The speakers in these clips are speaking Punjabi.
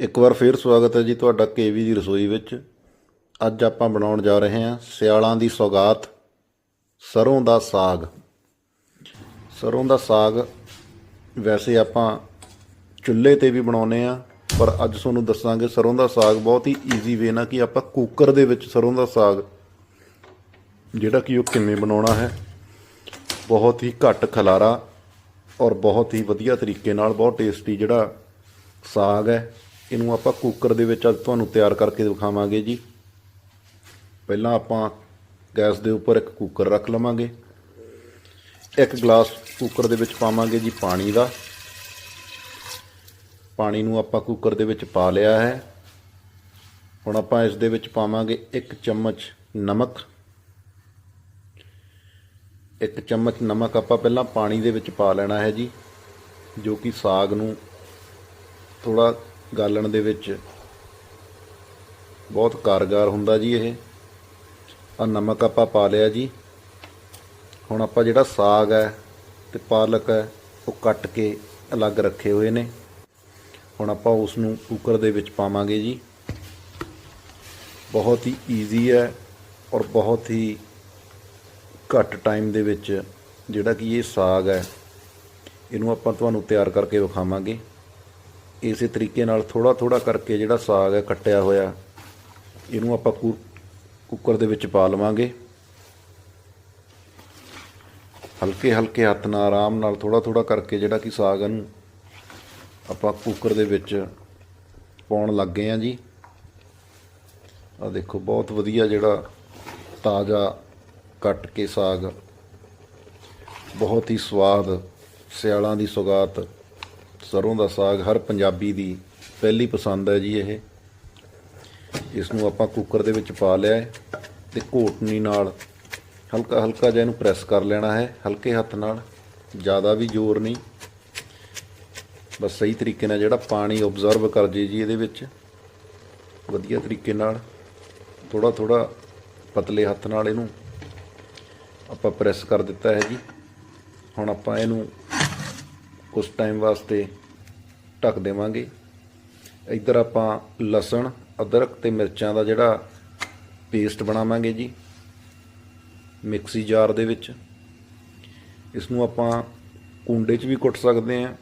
ਇੱਕ ਵਾਰ ਫੇਰ ਸਵਾਗਤ ਹੈ ਜੀ ਤੁਹਾਡਾ ਕੇਵੀ ਦੀ ਰਸੋਈ ਵਿੱਚ। ਅੱਜ ਆਪਾਂ ਬਣਾਉਣ ਜਾ ਰਹੇ ਹਾਂ ਸਿਆਲਾਂ ਦੀ ਸੌਗਾਤ, ਸਰੋਂ ਦਾ ਸਾਗ। ਸਰੋਂ ਦਾ ਸਾਗ ਵੈਸੇ ਆਪਾਂ ਚੁੱਲ੍ਹੇ ਤੇ ਵੀ ਬਣਾਉਨੇ ਆ ਪਰ ਅੱਜ ਤੁਹਾਨੂੰ ਦੱਸਾਂਗੇ ਸਰੋਂ ਦਾ ਸਾਗ ਬਹੁਤ ਹੀ ਈਜ਼ੀ ਵੇ ਨਾਲ ਕਿ ਆਪਾਂ ਕੁੱਕਰ ਦੇ ਵਿੱਚ ਸਰੋਂ ਦਾ ਸਾਗ, ਜਿਹੜਾ ਕਿ ਉਹ ਕਿਵੇਂ ਬਣਾਉਣਾ ਹੈ। ਬਹੁਤ ਹੀ ਘੱਟ ਖਲਾਰਾ ਔਰ ਬਹੁਤ ਹੀ ਵਧੀਆ ਤਰੀਕੇ ਨਾਲ, ਬਹੁਤ ਟੇਸਟੀ ਜਿਹੜਾ ਸਾਗ ਹੈ। ਇਹਨੂੰ ਆਪਾਂ ਕੁੱਕਰ ਦੇ ਵਿੱਚ ਅੱਜ ਤੁਹਾਨੂੰ ਤਿਆਰ ਕਰਕੇ ਦਿਖਾਵਾਂਗੇ ਜੀ। ਪਹਿਲਾਂ ਆਪਾਂ ਗੈਸ ਦੇ ਉੱਪਰ ਇੱਕ ਕੁੱਕਰ ਰੱਖ ਲਵਾਂਗੇ। ਇੱਕ ਗਲਾਸ ਕੁੱਕਰ ਦੇ ਵਿੱਚ ਪਾਵਾਂਗੇ ਜੀ ਪਾਣੀ ਦਾ। ਪਾਣੀ ਨੂੰ ਆਪਾਂ ਕੁੱਕਰ ਦੇ ਵਿੱਚ ਪਾ ਲਿਆ ਹੈ। ਹੁਣ ਆਪਾਂ ਇਸ ਦੇ ਵਿੱਚ ਪਾਵਾਂਗੇ ਇੱਕ ਚਮਚ ਨਮਕ। ਇੱਕ ਚਮਚ ਨਮਕ ਆਪਾਂ ਪਹਿਲਾਂ ਪਾਣੀ ਦੇ ਵਿੱਚ ਪਾ ਲੈਣਾ ਹੈ ਜੀ, ਜੋ ਕਿ ਸਾਗ ਨੂੰ ਥੋੜਾ ਗਾਲਣ ਦੇ ਵਿੱਚ ਬਹੁਤ ਕਾਰਗਰ ਹੁੰਦਾ ਜੀ ਇਹ। ਆ ਨਮਕ ਆਪਾਂ ਪਾ ਲਿਆ ਜੀ। ਹੁਣ ਆਪਾਂ ਜਿਹੜਾ ਸਾਗ ਹੈ ਤੇ ਪਾਲਕ ਹੈ, ਉਹ ਕੱਟ ਕੇ ਅਲੱਗ ਰੱਖੇ ਹੋਏ ਨੇ। ਹੁਣ ਆਪਾਂ ਉਸ ਨੂੰ ਕੁੱਕਰ ਦੇ ਵਿੱਚ ਪਾਵਾਂਗੇ ਜੀ। ਬਹੁਤ ਹੀ ਈਜ਼ੀ ਹੈ ਔਰ ਬਹੁਤ ਹੀ ਘੱਟ ਟਾਈਮ ਦੇ ਵਿੱਚ ਜਿਹੜਾ ਕਿ ਇਹ ਸਾਗ ਹੈ, ਇਹਨੂੰ ਆਪਾਂ ਤੁਹਾਨੂੰ ਤਿਆਰ ਕਰਕੇ ਵਿਖਾਵਾਂਗੇ। ਇਸੇ ਤਰੀਕੇ ਨਾਲ ਥੋੜਾ ਥੋੜਾ ਕਰਕੇ ਜਿਹੜਾ ਸਾਗ ਹੈ ਕੱਟਿਆ ਹੋਇਆ, ਇਹਨੂੰ ਆਪਾਂ ਕੁ- ਕੁੱਕਰ ਦੇ ਵਿੱਚ ਪਾ ਲਵਾਂਗੇ। ਹਲਕੇ ਹਲਕੇ ਹੱਥ ਨਾਲ, ਆਰਾਮ ਨਾਲ ਥੋੜਾ ਥੋੜਾ ਕਰਕੇ ਜਿਹੜਾ ਕਿ ਸਾਗ ਨੂੰ ਆਪਾਂ ਕੁੱਕਰ ਦੇ ਵਿੱਚ ਪਾਉਣ ਲੱਗੇ ਆ ਜੀ। ਆ ਦੇਖੋ, ਬਹੁਤ ਵਧੀਆ ਜਿਹੜਾ ਤਾਜ਼ਾ ਕੱਟ ਕੇ ਸਾਗ, ਬਹੁਤ ਹੀ ਸਵਾਦ, ਸਿਆਲਾਂ ਦੀ ਸੁਗਾਤ ਸਰੋਂ ਦਾ ਸਾਗ ਹਰ ਪੰਜਾਬੀ ਦੀ ਪਹਿਲੀ ਪਸੰਦ ਹੈ ਜੀ ਇਹ। ਇਸ ਨੂੰ ਆਪਾਂ ਕੁੱਕਰ ਦੇ ਵਿੱਚ ਪਾ ਲਿਆ ਹੈ ਤੇ ਘੋਟਣੀ ਨਾਲ ਹਲਕਾ ਹਲਕਾ ਜਿਹਾ ਇਹਨੂੰ ਪ੍ਰੈਸ ਕਰ ਲੈਣਾ ਹੈ, ਹਲਕੇ ਹੱਥ ਨਾਲ, ਜ਼ਿਆਦਾ ਵੀ ਜ਼ੋਰ ਨਹੀਂ। ਬਸ ਸਹੀ ਤਰੀਕੇ ਨਾਲ ਜਿਹੜਾ ਪਾਣੀ ਆਬਜ਼ਰਵ ਕਰ ਜੇ ਜੀ ਇਹਦੇ ਵਿੱਚ। ਵਧੀਆ ਤਰੀਕੇ ਨਾਲ ਥੋੜਾ ਥੋੜਾ ਪਤਲੇ ਹੱਥ ਨਾਲ ਇਹਨੂੰ ਆਪਾਂ ਪ੍ਰੈਸ ਕਰ ਦਿੱਤਾ ਹੈ ਜੀ। ਹੁਣ ਆਪਾਂ ਇਹਨੂੰ ਕੁਝ ਟਾਈਮ ਵਾਸਤੇ ਢੱਕ ਦੇਵਾਂਗੇ। ਇੱਧਰ ਆਪਾਂ ਲਸਣ, ਅਦਰਕ ਤੇ ਮਿਰਚਾਂ ਦਾ ਜਿਹੜਾ ਪੇਸਟ ਬਣਾਵਾਂਗੇ ਜੀ, ਮਿਕਸੀ ਜਾਰ ਦੇ ਵਿੱਚ। ਇਸ ਨੂੰ ਆਪਾਂ ਕੁੰਡੇ 'ਚ ਵੀ ਕੁੱਟ ਸਕਦੇ ਹਾਂ,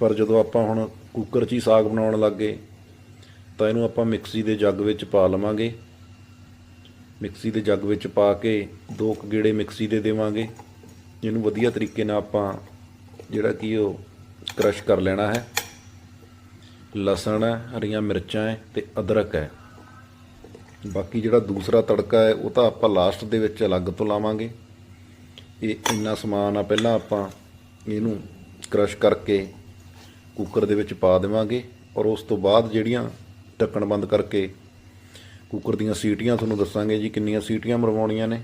ਪਰ ਜਦੋਂ ਆਪਾਂ ਹੁਣ ਕੁੱਕਰ 'ਚ ਹੀ ਸਾਗ ਬਣਾਉਣ ਲੱਗੇ, ਤਾਂ ਇਹਨੂੰ ਆਪਾਂ ਮਿਕਸੀ ਦੇ ਜੱਗ ਵਿੱਚ ਪਾ ਲਵਾਂਗੇ। ਮਿਕਸੀ ਦੇ ਜੱਗ ਵਿੱਚ ਪਾ ਕੇ ਦੋ ਕੁ ਗੇੜੇ ਮਿਕਸੀ ਦੇ ਦੇਵਾਂਗੇ। ਇਹਨੂੰ ਵਧੀਆ ਤਰੀਕੇ ਨਾਲ ਆਪਾਂ ਜਿਹੜਾ ਕਿ ਉਹ ਕ੍ਰਸ਼ ਕਰ ਲੈਣਾ ਹੈ। ਲਸਣ ਹੈ, ਹਰੀਆਂ ਮਿਰਚਾਂ ਹੈ ਤੇ ਅਦਰਕ ਹੈ। ਬਾਕੀ ਜਿਹੜਾ ਦੂਸਰਾ ਤੜਕਾ ਹੈ, ਉਹ ਤਾਂ ਆਪਾਂ ਲਾਸਟ ਦੇ ਵਿੱਚ ਅਲੱਗ ਤੋਂ ਲਾਵਾਂਗੇ। ਇਹ ਇੰਨਾ ਸਮਾਨ ਆ, ਪਹਿਲਾਂ ਆਪਾਂ ਇਹਨੂੰ ਕ੍ਰਸ਼ ਕਰਕੇ ਕੁੱਕਰ ਦੇ ਵਿੱਚ ਪਾ ਦੇਵਾਂਗੇ ਔਰ ਉਸ ਤੋਂ ਬਾਅਦ ਜਿਹੜੀਆਂ ਢੱਕਣ ਬੰਦ ਕਰਕੇ ਕੁੱਕਰ ਦੀਆਂ ਸੀਟੀਆਂ ਤੁਹਾਨੂੰ ਦੱਸਾਂਗੇ ਜੀ, ਕਿੰਨੀਆਂ ਸੀਟੀਆਂ ਮਰਵਾਉਣੀਆਂ ਨੇ।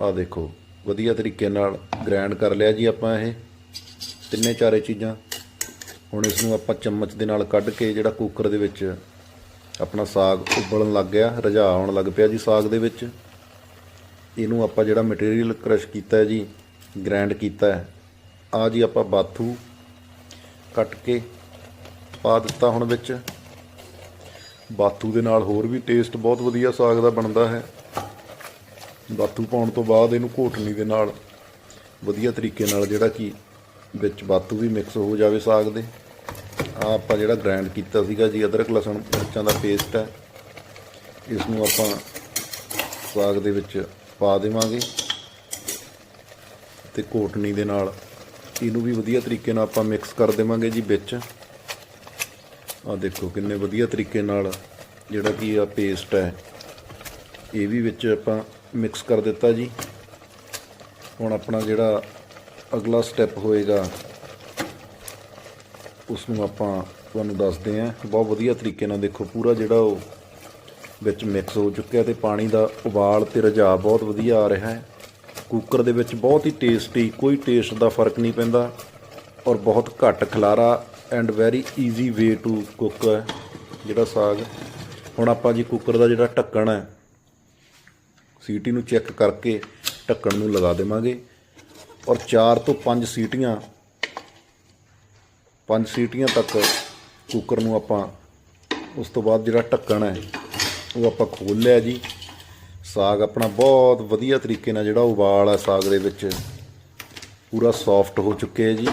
ਆਹ ਦੇਖੋ, ਵਧੀਆ ਤਰੀਕੇ ਨਾਲ ਗ੍ਰਾਈਂਡ ਕਰ ਲਿਆ ਜੀ ਆਪਾਂ ਇਹ। ਤਿੰਨੇ ਚਾਰੇ ਚੀਜ਼ਾਂ। ਹੁਣ ਇਸ ਨੂੰ ਆਪਾਂ ਚਮਚ ਦੇ ਨਾਲ ਕੱਢ ਕੇ ਜਿਹੜਾ ਕੁੱਕਰ ਦੇ ਵਿੱਚ ਆਪਣਾ ਸਾਗ ਉਬਲਣ ਲੱਗ ਗਿਆ, ਰਝਾ ਆਉਣ ਲੱਗ ਪਿਆ ਜੀ ਸਾਗ ਦੇ ਵਿੱਚ। ਇਹਨੂੰ ਆਪਾਂ ਜਿਹੜਾ ਮਟੀਰੀਅਲ ਕ੍ਰਸ਼ ਕੀਤਾ ਹੈ ਜੀ ਗ੍ਰਾਈਂਡ ਕੀਤਾ ਹੈ। ਆ ਜੀ ਆਪਾਂ ਬਾਥੂ ਕੱਟ ਕੇ ਪਾ ਦਿੱਤਾ ਹੁਣ ਵਿੱਚ। ਬਾਥੂ ਦੇ ਨਾਲ ਹੋਰ ਵੀ ਟੇਸਟ ਬਹੁਤ ਵਧੀਆ ਸਾਗ ਦਾ ਬਣਦਾ ਹੈ। ਬਾਥੂ ਪਾਉਣ ਤੋਂ ਬਾਅਦ ਇਹਨੂੰ ਘੋਟਣੀ ਦੇ ਨਾਲ ਵਧੀਆ ਤਰੀਕੇ ਨਾਲ ਜਿਹੜਾ ਕਿ ਵਿੱਚ ਬਾਤੂ ਵੀ ਮਿਕਸ ਹੋ ਜਾਵੇ ਸਾਗ ਦੇ। ਆ ਆਪਾਂ ਜਿਹੜਾ ਗ੍ਰਾਈਂਡ ਕੀਤਾ ਸੀਗਾ ਜੀ, ਅਦਰਕ ਲਸਣ ਮਿਰਚਾਂ ਦਾ ਪੇਸਟ ਹੈ। ਇਸ ਨੂੰ ਆਪਾਂ ਸਾਗ ਦੇ ਵਿੱਚ ਪਾ ਦੇਵਾਂਗੇ ਤੇ ਘੋਟਣੀ ਦੇ ਨਾਲ ਇਹਨੂੰ ਵੀ ਵਧੀਆ ਤਰੀਕੇ ਨਾਲ ਆਪਾਂ ਮਿਕਸ ਕਰ ਦੇਵਾਂਗੇ ਜੀ ਵਿੱਚ। ਆ ਦੇਖੋ ਕਿੰਨੇ ਵਧੀਆ ਤਰੀਕੇ ਨਾਲ ਜਿਹੜਾ ਕੀ ਆ ਪੇਸਟ ਹੈ। ਇਹ ਵੀ ਵਿੱਚ ਆਪਾਂ ਮਿਕਸ ਕਰ ਦਿੱਤਾ ਜੀ। ਹੁਣ ਆਪਣਾ ਜਿਹੜਾ ਅਗਲਾ ਸਟੈਪ ਹੋਏਗਾ ਉਸ ਨੂੰ ਆਪਾਂ ਤੁਹਾਨੂੰ ਦੱਸਦੇ ਹਾਂ। ਬਹੁਤ ਵਧੀਆ ਤਰੀਕੇ ਨਾਲ ਦੇਖੋ, ਪੂਰਾ ਜਿਹੜਾ ਉਹ ਵਿੱਚ ਮਿਕਸ ਹੋ ਚੁੱਕਿਆ ਤੇ ਪਾਣੀ ਦਾ ਉਬਾਲ ਤੇ ਰਝਾ ਬਹੁਤ ਵਧੀਆ ਆ ਰਿਹਾ ਹੈ। ਕੁੱਕਰ ਦੇ ਵਿੱਚ ਬਹੁਤ ਹੀ ਟੇਸਟੀ ਕੋਈ ਟੇਸਟ ਦਾ ਫ਼ਰਕ ਨਹੀਂ ਪੈਂਦਾ ਔਰ ਬਹੁਤ ਘੱਟ ਖਲਾਰਾ and very easy way to cook ਹੈ ਜਿਹੜਾ ਸਾਗ। ਹੁਣ ਆਪਾਂ ਜੀ ਕੁੱਕਰ ਦਾ ਜਿਹੜਾ ਢੱਕਣ ਹੈ, ਸੀਟੀ ਨੂੰ ਚੈੱਕ ਕਰਕੇ ਢੱਕਣ ਨੂੰ ਲਗਾ ਦੇਵਾਂਗੇ। ਔਰ 4 ਤੋਂ 5 ਸੀਟੀਆਂ 5 ਸੀਟੀਆਂ ਤੱਕ ਕੁੱਕਰ ਨੂੰ ਆਪਾਂ ਉਸ ਤੋਂ ਬਾਅਦ ਜਿਹੜਾ ਢੱਕਣ ਹੈ, ਉਹ ਆਪਾਂ ਖੋਲ ਲਿਆ ਜੀ। ਸਾਗ ਆਪਣਾ ਬਹੁਤ ਵਧੀਆ ਤਰੀਕੇ ਨਾਲ ਜਿਹੜਾ ਉਬਾਲ ਹੈ ਸਾਗ ਦੇ ਵਿੱਚ, ਪੂਰਾ ਸੌਫਟ ਹੋ ਚੁੱਕਿਆ ਜੀ।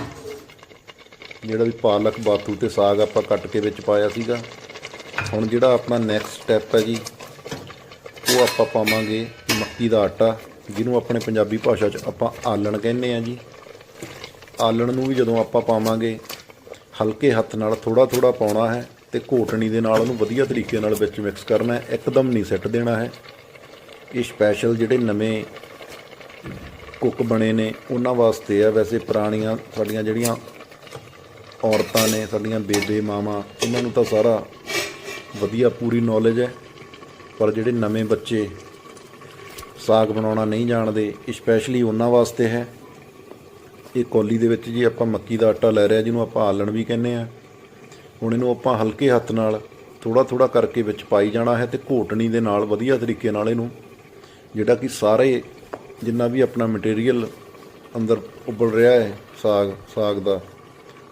ਜਿਹੜਾ ਵੀ ਪਾਲਕ ਬਾਥੂ ਤੇ ਸਾਗ ਆਪਾਂ ਕੱਟ ਕੇ ਵਿੱਚ ਪਾਇਆ ਸੀਗਾ। ਹੁਣ ਜਿਹੜਾ ਆਪਣਾ ਨੈਕਸਟ ਸਟੈਪ ਹੈ ਜੀ, ਉਹ ਆਪਾਂ ਪਾਵਾਂਗੇ ਮੱਕੀ ਦਾ ਆਟਾ। ਜਿਹਨੂੰ ਆਪਣੇ ਪੰਜਾਬੀ ਭਾਸ਼ਾ 'ਚ ਆਪਾਂ ਆਲਣ ਕਹਿੰਦੇ ਆ ਜੀ। ਆਲਣ ਨੂੰ ਵੀ ਜਦੋਂ ਆਪਾਂ ਪਾਵਾਂਗੇ, ਹਲਕੇ ਹੱਥ ਨਾਲ ਥੋੜਾ ਥੋੜਾ ਪਾਉਣਾ ਹੈ ਤੇ ਘੋਟਣੀ ਦੇ ਨਾਲ ਉਹਨੂੰ ਵਧੀਆ ਤਰੀਕੇ ਨਾਲ ਵਿੱਚ ਮਿਕਸ ਕਰਨਾ ਹੈ, ਇੱਕਦਮ ਨਹੀਂ ਸਿੱਟ ਦੇਣਾ ਹੈ। ਇਹ ਸਪੈਸ਼ਲ ਜਿਹੜੇ ਨਵੇਂ ਕੁੱਕ ਬਣੇ ਨੇ, ਉਹਨਾਂ ਵਾਸਤੇ ਆ। ਵੈਸੇ ਪੁਰਾਣੀਆਂ ਸਾਡੀਆਂ ਜਿਹੜੀਆਂ ਔਰਤਾਂ ਨੇ, ਸਾਡੀਆਂ ਬੇਬੇ ਮਾਵਾਂ ਉਹਨਾਂ ਨੂੰ ਤਾਂ ਸਾਰਾ ਵਧੀਆ ਪੂਰੀ ਨੌਲੇਜ ਹੈ। ਪਰ ਜਿਹੜੇ ਨਵੇਂ ਬੱਚੇ ਸਾਗ ਬਣਾਉਣਾ ਨਹੀਂ ਜਾਣਦੇ, ਇਹ ਸਪੈਸ਼ਲੀ ਉਹਨਾਂ ਵਾਸਤੇ ਹੈ। ਇਹ ਕੌਲੀ ਦੇ ਵਿੱਚ ਜੀ ਆਪਾਂ ਮੱਕੀ ਦਾ ਆਟਾ ਲੈ ਰਿਹਾ ਜਿਹਨੂੰ ਆਪਾਂ ਆਲਣ ਵੀ ਕਹਿੰਦੇ ਆ ਹੁਣ ਇਹਨੂੰ ਆਪਾਂ ਹਲਕੇ ਹੱਥ ਨਾਲ ਥੋੜਾ ਥੋੜਾ ਕਰਕੇ ਵਿੱਚ ਪਾਈ ਜਾਣਾ ਹੈ ਤੇ ਘੋਟਣੀ ਦੇ ਨਾਲ ਵਧੀਆ ਤਰੀਕੇ ਨਾਲ ਇਹਨੂੰ, ਜਿਹੜਾ ਕਿ ਸਾਰੇ ਜਿੰਨਾ ਵੀ ਆਪਣਾ ਮਟੀਰੀਅਲ ਅੰਦਰ ਉੱਬਲ ਰਿਹਾ ਹੈ ਸਾਗ ਸਾਗ ਦਾ,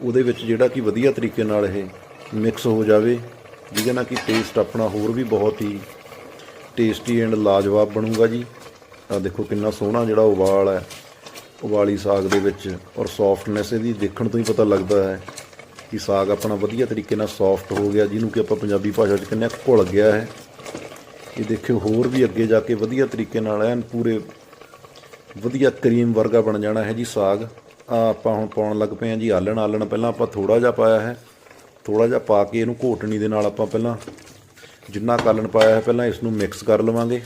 ਉਹਦੇ ਵਿੱਚ ਜਿਹੜਾ ਕਿ ਵਧੀਆ ਤਰੀਕੇ ਨਾਲ ਇਹ ਮਿਕਸ ਹੋ ਜਾਵੇ, ਜਿਹਦੇ ਨਾਲ ਕਿ ਟੇਸਟ ਆਪਣਾ ਹੋਰ ਵੀ ਬਹੁਤ ਹੀ ਟੇਸਟੀ ਐਂਡ ਲਾਜਵਾਬ ਬਣੂਗਾ ਜੀ। ਆ ਦੇਖੋ ਕਿੰਨਾ ਸੋਹਣਾ ਜਿਹੜਾ ਉਬਾਲ ਹੈ, ਉਬਾਲੀ ਸਾਗ ਦੇ ਵਿੱਚ ਔਰ ਸੌਫਟਨੈਸ ਇਹਦੀ ਦੇਖਣ ਤੋਂ ਹੀ ਪਤਾ ਲੱਗਦਾ ਹੈ ਕਿ ਸਾਗ ਆਪਣਾ ਵਧੀਆ ਤਰੀਕੇ ਨਾਲ ਸੌਫਟ ਹੋ ਗਿਆ, ਜਿਹਨੂੰ ਕਿ ਆਪਾਂ ਪੰਜਾਬੀ ਭਾਸ਼ਾ 'ਚ ਕਹਿੰਦੇ ਆ ਘੁਲ ਗਿਆ ਹੈ। ਇਹ ਦੇਖਿਓ ਹੋਰ ਵੀ ਅੱਗੇ ਜਾ ਕੇ ਵਧੀਆ ਤਰੀਕੇ ਨਾਲ ਐਨ ਪੂਰੇ ਵਧੀਆ ਕਰੀਮ ਵਰਗਾ ਬਣ ਜਾਣਾ ਹੈ ਜੀ ਸਾਗ। ਆ ਆਪਾਂ ਹੁਣ ਪਾਉਣ ਲੱਗ ਪਏ ਹਾਂ ਜੀ ਆਲਣ ਆਲਣ ਪਹਿਲਾਂ ਆਪਾਂ ਥੋੜਾ ਜਿਹਾ ਪਾਇਆ ਹੈ ਥੋੜਾ ਜਿਹਾ ਪਾ ਕੇ ਇਹਨੂੰ ਘੋਟਣੀ ਦੇ ਨਾਲ ਆਪਾਂ ਪਹਿਲਾਂ ਜਿੰਨਾ ਕਾਲਣ ਪਾਇਆ ਹੈ, ਪਹਿਲਾਂ ਇਸ ਨੂੰ ਮਿਕਸ ਕਰ ਲਵਾਂਗੇ।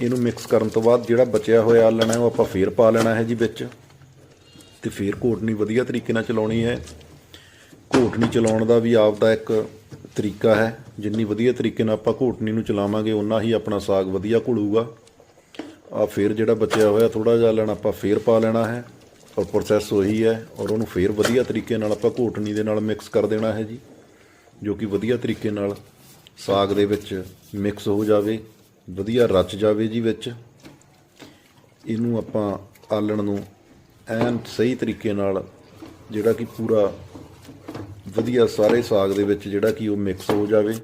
ਇਹਨੂੰ ਮਿਕਸ ਕਰਨ ਤੋਂ ਬਾਅਦ ਜਿਹੜਾ ਬਚਿਆ ਹੋਇਆ ਆਲਣ ਹੈ, ਉਹ ਆਪਾਂ ਫੇਰ ਪਾ ਲੈਣਾ ਹੈ ਜੀ ਵਿੱਚ। ਤੇ ਫੇਰ ਘੋਟਣੀ ਵਧੀਆ ਤਰੀਕੇ ਨਾਲ ਚਲਾਉਣੀ ਹੈ। ਘੋਟਣੀ ਚਲਾਉਣ ਦਾ ਵੀ ਆਪਦਾ ਇੱਕ ਤਰੀਕਾ ਹੈ। ਜਿੰਨੀ ਵਧੀਆ ਤਰੀਕੇ ਨਾਲ ਆਪਾਂ ਘੋਟਣੀ ਨੂੰ ਚਲਾਵਾਂਗੇ ਉਨਾ ਹੀ ਆਪਣਾ ਸਾਗ ਵਧੀਆ ਘੁਲੂਗਾ। ਆ ਫੇਰ ਜਿਹੜਾ ਬਚਿਆ ਹੋਇਆ ਥੋੜਾ ਜਿਹਾ ਲੈਣਾ ਆਪਾਂ ਫੇਰ ਪਾ ਲੈਣਾ ਹੈ। ਔਰ ਪ੍ਰੋਸੈਸ ਉਹੀ ਹੈ ਔਰ ਉਹਨੂੰ ਫੇਰ ਵਧੀਆ ਤਰੀਕੇ ਨਾਲ ਆਪਾਂ ਘੋਟਣੀ ਦੇ ਨਾਲ ਮਿਕਸ ਕਰ ਦੇਣਾ ਹੈ ਜੀ। ਜੋ ਕਿ ਵਧੀਆ ਤਰੀਕੇ ਨਾਲ ਸਾਗ ਦੇ ਵਿੱਚ ਮਿਕਸ ਹੋ ਜਾਵੇ। ਵਧੀਆ ਰਚ ਜਾਵੇ ਜੀ ਵਿੱਚ। ਇਹਨੂੰ ਆਪਾਂ ਆਲਣ ਨੂੰ ਐਨ ਸਹੀ ਤਰੀਕੇ ਨਾਲ ਜਿਹੜਾ ਕਿ ਪੂਰਾ ਵਧੀਆ ਸਾਰੇ ਸਾਗ ਦੇ ਵਿੱਚ ਜਿਹੜਾ ਕਿ ਉਹ ਮਿਕਸ ਹੋ ਜਾਵੇ।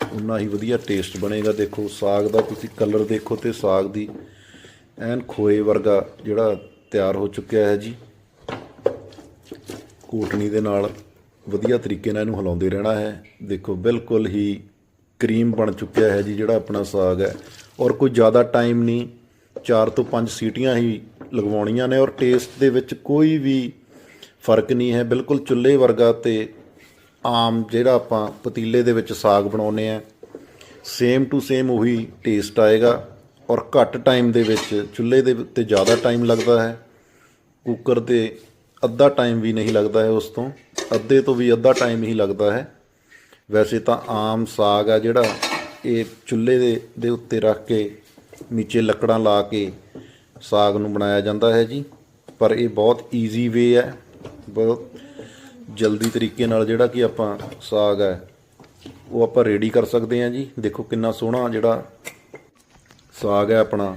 ਉਨਾ ਹੀ ਵਧੀਆ ਟੇਸਟ ਬਣੇਗਾ। ਦੇਖੋ, ਸਾਗ ਦਾ ਤੁਸੀਂ ਕਲਰ ਦੇਖੋ ਤੇ ਸਾਗ ਦੀ ਐਨ ਖੋਏ ਵਰਗਾ ਜਿਹੜਾ ਤਿਆਰ ਹੋ ਚੁੱਕਿਆ ਹੈ ਜੀ। ਕੋਟਣੀ ਦੇ ਨਾਲ ਵਧੀਆ ਤਰੀਕੇ ਨਾਲ ਇਹਨੂੰ ਹਿਲਾਉਂਦੇ ਰਹਿਣਾ ਹੈ। ਦੇਖੋ, ਬਿਲਕੁਲ ਹੀ ਕਰੀਮ ਬਣ ਚੁੱਕਿਆ ਹੈ ਜੀ, ਜਿਹੜਾ ਆਪਣਾ ਸਾਗ ਹੈ। ਔਰ ਕੋਈ ਜ਼ਿਆਦਾ ਟਾਈਮ ਨਹੀਂ 4 ਤੋਂ 5 ਸੀਟੀਆਂ ਹੀ ਲਗਵਾਉਣੀਆਂ ਨੇ ਔਰ ਟੇਸਟ ਦੇ ਵਿੱਚ ਕੋਈ ਵੀ ਫ਼ਰਕ ਨਹੀਂ ਹੈ। ਬਿਲਕੁਲ ਚੁੱਲ੍ਹੇ ਵਰਗਾ ਤੇ ਆਮ ਜਿਹੜਾ ਆਪਾਂ ਪਤੀਲੇ ਦੇ ਵਿੱਚ ਸਾਗ ਬਣਾਉਨੇ ਆ ਸੇਮ ਟੂ ਸੇਮ ਉਹੀ ਟੇਸਟ ਆਏਗਾ। ਔਰ ਘੱਟ ਟਾਈਮ ਦੇ ਵਿੱਚ ਚੁੱਲ੍ਹੇ ਦੇ ਉੱਤੇ ਜ਼ਿਆਦਾ ਟਾਈਮ ਲੱਗਦਾ ਹੈ। ਕੁੱਕਰ ਤੇ ਅੱਧਾ ਟਾਈਮ ਵੀ ਨਹੀਂ ਲੱਗਦਾ ਹੈ ਉਸ ਤੋਂ। ਅੱਧੇ ਤੋਂ ਵੀ ਅੱਧਾ ਟਾਈਮ ਹੀ ਲੱਗਦਾ ਹੈ। ਵੈਸੇ ਤਾਂ ਆਮ ਸਾਗ ਆ ਜਿਹੜਾ ਇਹ ਚੁੱਲ੍ਹੇ ਦੇ ਦੇ ਉੱਤੇ ਰੱਖ ਕੇ, ਨੀਚੇ ਲੱਕੜਾਂ ਲਾ ਕੇ ਸਾਗ ਨੂੰ ਬਣਾਇਆ ਜਾਂਦਾ ਹੈ ਜੀ। ਪਰ ਇਹ ਬਹੁਤ ਈਜ਼ੀ ਵੇ ਹੈ, ਬਹੁਤ ਜਲਦੀ ਤਰੀਕੇ ਨਾਲ ਜਿਹੜਾ ਕਿ ਆਪਾਂ ਸਾਗ ਹੈ, ਉਹ ਆਪਾਂ ਰੈਡੀ ਕਰ ਸਕਦੇ ਹਾਂ ਜੀ। ਦੇਖੋ ਕਿੰਨਾ ਸੋਹਣਾ ਜਿਹੜਾ ਸਾਗ ਹੈ ਆਪਣਾ,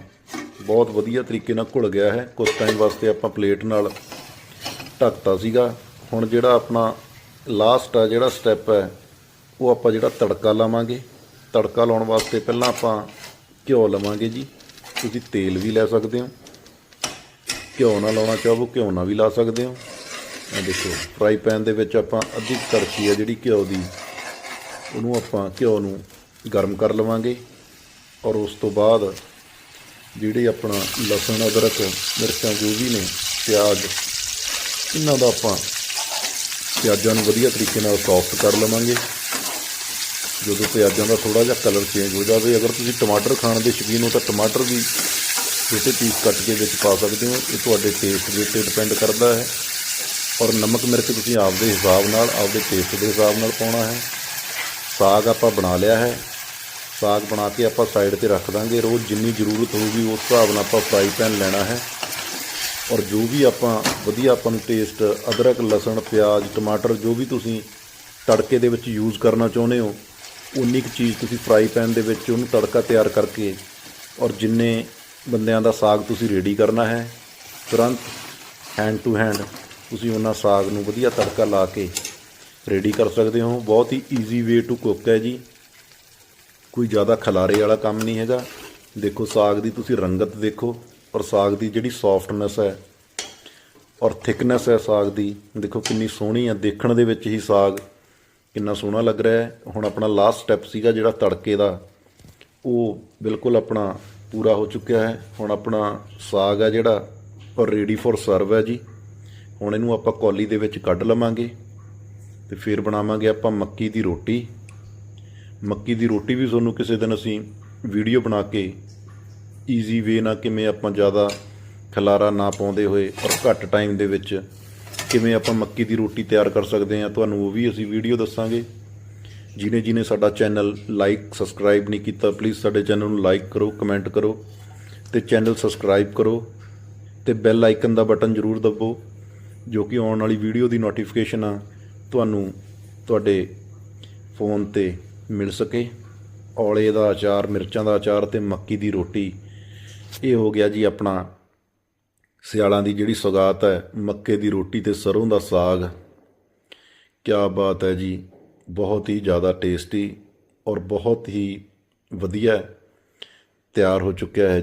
ਬਹੁਤ ਵਧੀਆ ਤਰੀਕੇ ਨਾਲ ਘੁਲ ਗਿਆ ਹੈ। ਕੁਝ ਟਾਈਮ ਵਾਸਤੇ ਆਪਾਂ ਪਲੇਟ ਨਾਲ ਢੱਕਤਾ ਸੀਗਾ। ਹੁਣ ਜਿਹੜਾ ਆਪਣਾ ਲਾਸਟ ਆ ਜਿਹੜਾ ਸਟੈਪ ਹੈ ਉਹ ਆਪਾਂ ਜਿਹੜਾ ਤੜਕਾ ਲਾਵਾਂਗੇ, ਤੜਕਾ ਲਾਉਣ ਵਾਸਤੇ ਪਹਿਲਾਂ ਆਪਾਂ ਘਿਓ ਲਵਾਂਗੇ ਜੀ। ਤੁਸੀਂ ਤੇਲ ਵੀ ਲੈ ਸਕਦੇ ਹੋ। ਘਿਓ ਨਾਲ ਲਾਉਣਾ ਚਾਹੋ ਘਿਓ ਨਾਲ ਵੀ ਲਾ ਸਕਦੇ ਹੋ। ਇਹ ਦੇਖੋ ਫਰਾਈ ਪੈਨ ਦੇ ਵਿੱਚ ਆਪਾਂ ਅੱਧੀ ਕੜਛੀ ਹੈ ਜਿਹੜੀ ਘਿਓ ਦੀ, ਉਹਨੂੰ ਆਪਾਂ ਘਿਓ ਨੂੰ ਗਰਮ ਕਰ ਲਵਾਂਗੇ। ਔਰ ਉਸ ਤੋਂ ਬਾਅਦ ਜਿਹੜੇ ਆਪਣਾ ਲਸਣ, ਅਦਰਕ, ਮਿਰਚਾਂ ਜੋ ਵੀ ਨੇ, ਪਿਆਜ਼, ਇਹਨਾਂ ਦਾ ਆਪਾਂ ਪਿਆਜ਼ਾਂ ਨੂੰ ਵਧੀਆ ਤਰੀਕੇ ਨਾਲ ਸੌਫਟ ਕਰ ਲਵਾਂਗੇ। ਜਦੋਂ ਪਿਆਜ਼ਾਂ ਦਾ ਥੋੜਾ ਜਿਹਾ ਕਲਰ ਚੇਂਜ ਹੋ ਜਾਵੇ, ਅਗਰ ਤੁਸੀਂ ਟਮਾਟਰ ਖਾਣ ਦੇ ਸ਼ੌਕੀਨ ਹੋ ਤਾਂ ਟਮਾਟਰ ਵੀ ਛੋਟੇ ਪੀਸ ਕੱਟ ਕੇ ਵਿੱਚ ਪਾ ਸਕਦੇ ਹੋ, ਇਹ ਤੁਹਾਡੇ ਟੇਸਟ ਦੇ ਉੱਤੇ ਡਿਪੈਂਡ ਕਰਦਾ ਹੈ। ਔਰ ਨਮਕ ਮਿਰਚ ਤੁਸੀਂ ਆਪਦੇ ਹਿਸਾਬ ਨਾਲ, ਆਪਦੇ ਟੇਸਟ ਦੇ ਹਿਸਾਬ ਨਾਲ ਪਾਉਣਾ ਹੈ। ਸਾਗ ਆਪਾਂ ਬਣਾ ਲਿਆ ਹੈ। ਸਾਗ ਬਣਾ ਕੇ ਆਪਾਂ ਸਾਈਡ ਤੇ ਰੱਖ ਦਾਂਗੇ। ਰੋਜ਼ ਜਿੰਨੀ ਜ਼ਰੂਰਤ ਹੋਊਗੀ, ਉਸ ਹਿਸਾਬ ਨਾਲ ਆਪਾਂ ਫਰਾਈ ਪੈਨ ਲੈਣਾ ਹੈ। ਔਰ ਜੋ ਵੀ ਆਪਾਂ ਵਧੀਆ ਆਪਾਂ ਨੂੰ ਟੇਸਟ ਅਦਰਕ, ਲਸਣ, ਪਿਆਜ਼, ਟਮਾਟਰ ਜੋ ਵੀ ਤੁਸੀਂ ਤੜਕੇ ਦੇ ਵਿੱਚ ਯੂਜ਼ ਕਰਨਾ ਚਾਹੁੰਦੇ ਹੋ ਉਨੀ ਕੁ ਚੀਜ਼ ਤੁਸੀਂ ਫਰਾਈ ਪੈਨ ਦੇ ਵਿੱਚ ਉਹਨੂੰ ਤੜਕਾ ਤਿਆਰ ਕਰਕੇ ਔਰ ਜਿੰਨੇ ਬੰਦਿਆਂ ਦਾ ਸਾਗ ਤੁਸੀਂ ਰੈਡੀ ਕਰਨਾ ਹੈ, ਤੁਰੰਤ ਹੈਂਡ ਟੂ ਹੈਂਡ ਤੁਸੀਂ ਉਹਨਾਂ ਸਾਗ ਨੂੰ ਵਧੀਆ ਤੜਕਾ ਲਾ ਕੇ ਰੈਡੀ ਕਰ ਸਕਦੇ ਹੋ। ਬਹੁਤ ਹੀ ਈਜ਼ੀ ਵੇ ਟੂ ਕੁੱਕ ਹੈ ਜੀ। ਕੋਈ ਜ਼ਿਆਦਾ ਖਲਾਰੇ ਵਾਲਾ ਕੰਮ ਨਹੀਂ ਹੈਗਾ। ਦੇਖੋ, ਸਾਗ ਦੀ ਤੁਸੀਂ ਰੰਗਤ ਦੇਖੋ ਔਰ ਸਾਗ ਦੀ ਜਿਹੜੀ ਸੌਫਟਨੈਸ ਹੈ ਔਰ ਥਿਕਨੈਸ ਹੈ ਸਾਗ ਦੀ। ਦੇਖੋ, ਕਿੰਨੀ ਸੋਹਣੀ ਆ ਦੇਖਣ ਦੇ ਵਿੱਚ ਹੀ ਸਾਗ ਕਿੰਨਾ ਸੋਹਣਾ ਲੱਗ ਰਿਹਾ ਹੈ। ਹੁਣ ਆਪਣਾ ਲਾਸਟ ਸਟੈਪ ਸੀਗਾ ਜਿਹੜਾ ਤੜਕੇ ਦਾ। ਉਹ ਬਿਲਕੁਲ ਆਪਣਾ ਪੂਰਾ ਹੋ ਚੁੱਕਿਆ ਹੈ। ਹੁਣ ਆਪਣਾ ਸਾਗ ਹੈ ਜਿਹੜਾ ਉਹ ਰੈਡੀ ਫॉर ਸਰਵ ਹੈ ਜੀ। ਹੁਣ ਇਹਨੂੰ ਆਪਾਂ ਕੌਲੀ ਦੇ ਵਿੱਚ ਕੱਢ ਲਵਾਂਗੇ ਤੇ ਫਿਰ ਬਣਾਵਾਂਗੇ ਆਪਾਂ ਮੱਕੀ ਦੀ ਰੋਟੀ। ਮੱਕੀ ਦੀ ਰੋਟੀ ਵੀ ਤੁਹਾਨੂੰ ਕਿਸੇ ਦਿਨ ਅਸੀਂ ਵੀਡੀਓ ਬਣਾ ਕੇ ਈਜ਼ੀ ਵੇ ਨਾਲ ਕਿਵੇਂ ਆਪਾਂ ਜ਼ਿਆਦਾ ਖਲਾਰਾ ਨਾ ਪਾਉਂਦੇ ਹੋਏ ਔਰ ਘੱਟ ਟਾਈਮ ਦੇ ਵਿੱਚ ਕਿਵੇਂ ਆਪਾਂ ਮੱਕੀ ਦੀ ਰੋਟੀ ਤਿਆਰ ਕਰ ਸਕਦੇ ਹਾਂ, ਤੁਹਾਨੂੰ ਉਹ ਵੀ ਅਸੀਂ ਵੀਡੀਓ ਦੱਸਾਂਗੇ। ਜਿਨੇ ਜਿਨੇ ਸਾਡਾ ਚੈਨਲ ਲਾਈਕ ਸਬਸਕ੍ਰਾਈਬ ਨਹੀਂ ਕੀਤਾ ਪਲੀਜ਼ ਸਾਡੇ ਚੈਨਲ ਨੂੰ ਲਾਈਕ ਕਰੋ ਕਮੈਂਟ ਕਰੋ ਤੇ ਚੈਨਲ ਸਬਸਕ੍ਰਾਈਬ ਕਰੋ ਤੇ ਬੈਲ ਆਈਕਨ ਦਾ ਬਟਨ ਜ਼ਰੂਰ ਦਬੋ, ਜੋ ਕਿ ਆਉਣ ਵਾਲੀ ਵੀਡੀਓ ਦੀ ਨੋਟੀਫਿਕੇਸ਼ਨ ਆ, ਤੁਹਾਨੂੰ ਤੁਹਾਡੇ ਫੋਨ ਤੇ ਮਿਲ ਸਕੇ। ਔਲੇ ਦਾ ਅਚਾਰ, ਮਿਰਚਾਂ ਦਾ ਅਚਾਰ ਤੇ ਮੱਕੀ ਦੀ ਰੋਟੀ, ਇਹ ਹੋ ਗਿਆ ਜੀ ਆਪਣਾ ਸਿਆਲਾਂ ਦੀ ਜਿਹੜੀ ਸੌਗਾਤ ਹੈ, ਮੱਕੇ ਦੀ ਰੋਟੀ ਤੇ ਸਰੋਂ ਦਾ ਸਾਗ, ਕਿਆ ਬਾਤ ਹੈ ਜੀ, ਬਹੁਤ ਹੀ ਜ਼ਿਆਦਾ ਟੇਸਟੀ ਔਰ ਬਹੁਤ ਹੀ ਵਧੀਆ ਤਿਆਰ ਹੋ ਚੁੱਕਿਆ ਹੈ